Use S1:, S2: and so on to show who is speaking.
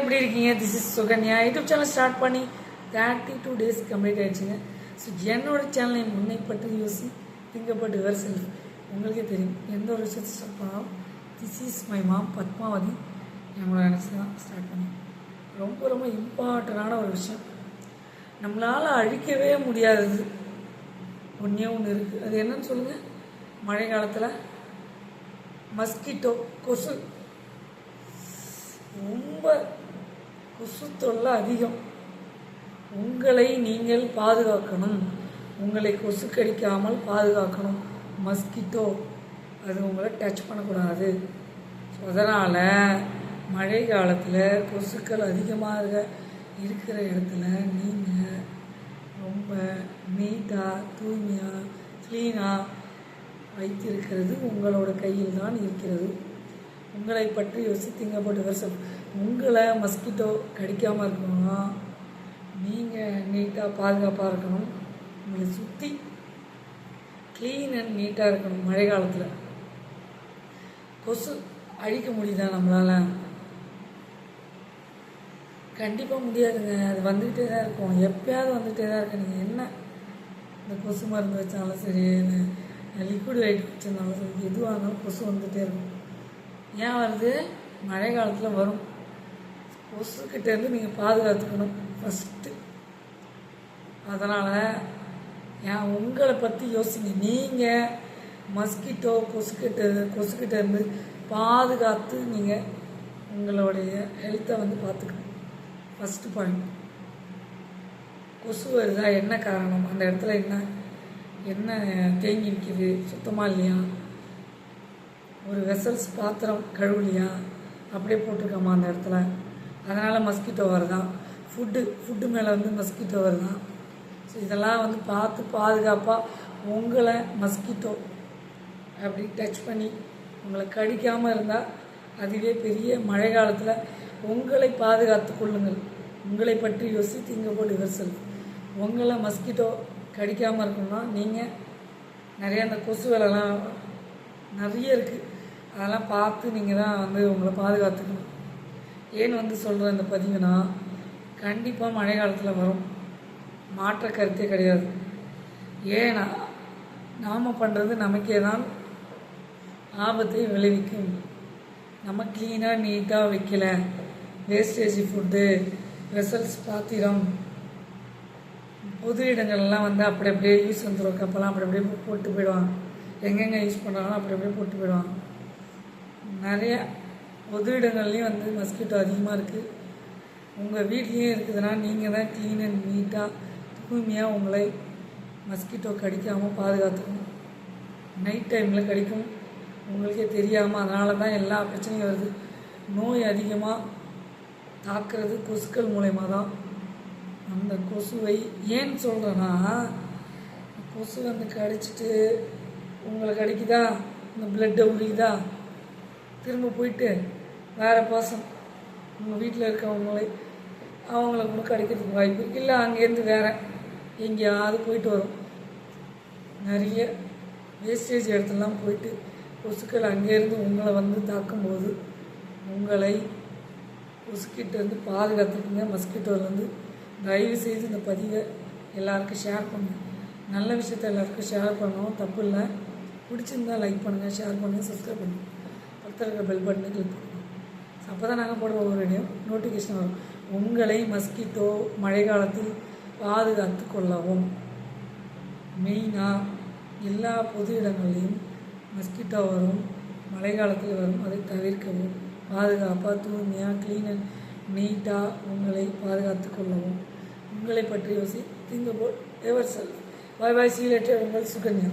S1: எப்படி இருக்கீங்க? This is Sukanya YouTube channel start பண்ணி தேர்ட்டி டூ டேஸ் கம்ப்ளீட் ஆயிடுச்சுங்க. ஸோ என்னோட சேனலை முன்னைப்பட்டு யோசி திங்கப்பட்டு யுவர் செல்ஃப் உங்களுக்கே தெரியும். எந்த ஒரு விஷயத்தை ஸ்டார்ட் பண்ணாலும் this is my mom Padmavathi. நம்மளோட நினச்சி தான் ஸ்டார்ட் பண்ணி. ரொம்ப ரொம்ப இம்பார்ட்டண்டான ஒரு விஷயம். நம்மளால் அழிக்கவே முடியாதது ஒன்றே ஒன்று இருக்குது அது என்னன்னு சொல்லுங்கள் மழை காலத்தில் மஸ்கிட்டோ கொசு. ரொம்ப கொசு தொல்லை அதிகம். உங்களை நீங்கள் பாதுகாக்கணும். உங்களை கொசு கடிக்காமல் பாதுகாக்கணும். மஸ்கிட்டோ அது உங்களை டச் பண்ணக்கூடாது. ஸோ அதனால் மழை காலத்தில் கொசுக்கள் அதிகமாக இருக்கிற இடத்துல நீங்கள் ரொம்ப நீட்டாக தூய்மையாக க்ளீனாக வைத்திருக்கிறது உங்களோட கையில் தான் இருக்கிறது. உங்களை பற்றி யோசித்தீங்க போட்டு வருஷம் உங்களை மஸ்கிட்டோ கடிக்காமல் இருக்கணும்னா நீங்கள் நீட்டாக பாதுகாப்பாக இருக்கணும். உங்களை சுற்றி க்ளீன் அண்ட் நீட்டாக இருக்கணும் மழை காலத்தில் கொசு அழிக்க முடியுதா நம்மளால்? கண்டிப்பாக முடியாதுங்க. அது வந்துக்கிட்டே தான் இருக்கும். எப்பயாவது வந்துகிட்டே தான் இருக்கு. நீங்கள் என்ன இந்த கொசு மருந்து வச்சாலும் சரி இந்த லிக்விட் லைட் வச்சிருந்தாலும் சரி எதுவாக இருந்தாலும் கொசு வந்துகிட்டே இருக்கும். ஏன் வருது மழை காலத்தில் வரும்? கொசுக்கிட்டேருந்து நீங்கள் பாதுகாத்துக்கணும் ஃபஸ்ட்டு அதனால் ஏன் உங்களை பற்றி யோசிங்க. நீங்கள் மஸ்கிட்டோ கொசுக்கிட்ட கொசுக்கிட்டேருந்து பாதுகாத்து நீங்கள் உங்களுடைய ஹெல்த்தை வந்து பார்த்துக்கணும் ஃபஸ்ட்டு பாயிண்ட் கொசு வருதா? என்ன காரணம்? அந்த இடத்துல என்ன என்ன தேங்கி நிற்கிது சுத்தமாக இல்லையா? ஒரு வெசல்ஸ் பாத்திரம் கழுவலையா அப்படியே போட்டிருக்கோமா அந்த இடத்துல. அதனால் மஸ்கிட்டோ வருதான். ஃபுட்டு ஃபுட்டு மேலே வந்து மஸ்கிட்டோ வருதான். ஸோ இதெல்லாம் வந்து பார்த்து பாதுகாப்பாக உங்களை மஸ்கிட்டோ அப்படி டச் பண்ணி உங்களை கடிக்காமல் இருந்தால் அதுவே பெரிய மழை காலத்தில் உங்களை பாதுகாத்து கொள்ளுங்கள். உங்களை பற்றி யோசி திங்க போட்டு விவசல் உங்களை மஸ்கிட்டோ கடிக்காமல் இருக்கணும்னா நீங்கள் நிறைய அந்த கொசு வேலைலாம் நிறைய இருக்குது அதெல்லாம் பார்த்து நீங்கள் தான் வந்து உங்களை பாதுகாத்துக்கணும். ஏன் வந்து சொல்கிற இந்த பதிவுனா கண்டிப்பாக மழை காலத்தில் வரும். மாற்ற கருத்தே கிடையாது. ஏன்னா நாம் பண்ணுறது நமக்கே தான் ஆபத்தை விளைவிக்கும். நம்ம க்ளீனாக நீட்டாக வைக்கல. வேஸ்டேஜ் ஃபுட்டு வெசல்ஸ் பாத்திரம். பொது இடங்கள்லாம் வந்து அப்படி அப்படியே யூஸ் வந்துடும் கப்பெல்லாம் அப்படி அப்படியே போட்டு போயிடுவாங்க. எங்கெங்கே யூஸ் பண்ணுறாங்களோ அப்படி அப்படியே போட்டு போயிடுவாங்க. நிறைய பொது இடங்கள்லேயும் வந்து மஸ்கிட்டோ அதிகமாக இருக்குது உங்கள் வீட்லேயும் இருக்குதுன்னா நீங்கள் தான் க்ளீன் அண்ட் நீட்டாக தூய்மையாக உங்களை மஸ்கிட்டோ கடிக்காமல் பாதுகாத்துக்கணும். நைட் டைமில் கடிக்கும். உங்களுக்கே தெரியாமல் அதனால தான் எல்லா பிரச்சனையும் வருது. நோய் அதிகமாக தாக்குறது கொசுக்கள் மூலயமா தான். அந்த கொசுவை ஏன் சொல்கிறேன்னா கொசு வந்து கடிச்சிட்டு உங்களை கடிக்குதா? இந்த பிளட்டை உரிக்குதா? திரும்ப போயிட்டு வேறு பர்சன் உங்கள் வீட்டில் இருக்கவங்களை அவங்கள கூட கிடைக்கிறதுக்கு வாய்ப்பு இல்லை அங்கேருந்து வேறு எங்கேயாவது போயிட்டு வரும். நிறைய வேஸ்டேஜ் இடத்துலலாம் போயிட்டு கொசுக்கள் அங்கேருந்து உங்களை வந்து தாக்கும்போது உங்களை கொசுக்கிட்டேருந்து பாதுகாத்துக்குங்க. மஸ்கிட்டோலேருந்து தயவு செய்து இந்த பதிவை எல்லாருக்கும் ஷேர் பண்ணுங்கள் நல்ல விஷயத்த எல்லாருக்கும் ஷேர் பண்ணணும். தப்பு இல்லை. பிடிச்சிருந்தா லைக் பண்ணுங்கள் ஷேர் பண்ணுங்கள் சப்ஸ்கிரைப் பண்ணுங்கள் பக்கத்தில் இருக்கிற பெல் பட்டனை கிளிக் பண்ணுங்கள் அப்போ தான் நாங்கள் போடுற ஒவ்வொரு இடையும் நோட்டிஃபிகேஷன் வரும். உங்களை மஸ்கிட்டோ மழை காலத்தில் பாதுகாத்து கொள்ளவும். மெயினாக எல்லா பொது இடங்கள்லையும் மஸ்கிட்டோ வரும் மழை காலத்தில் வரும் அதை தவிர்க்கவும். பாதுகாப்பாக தூய்மையாக க்ளீன் அண்ட் நீட்டாக உங்களை பாதுகாத்து கொள்ளவும். உங்களை பற்றி யோசி திங்க போல் எவர் செல் பாய் பாய் சீலேட்டர் உங்கள் சுகன்யா.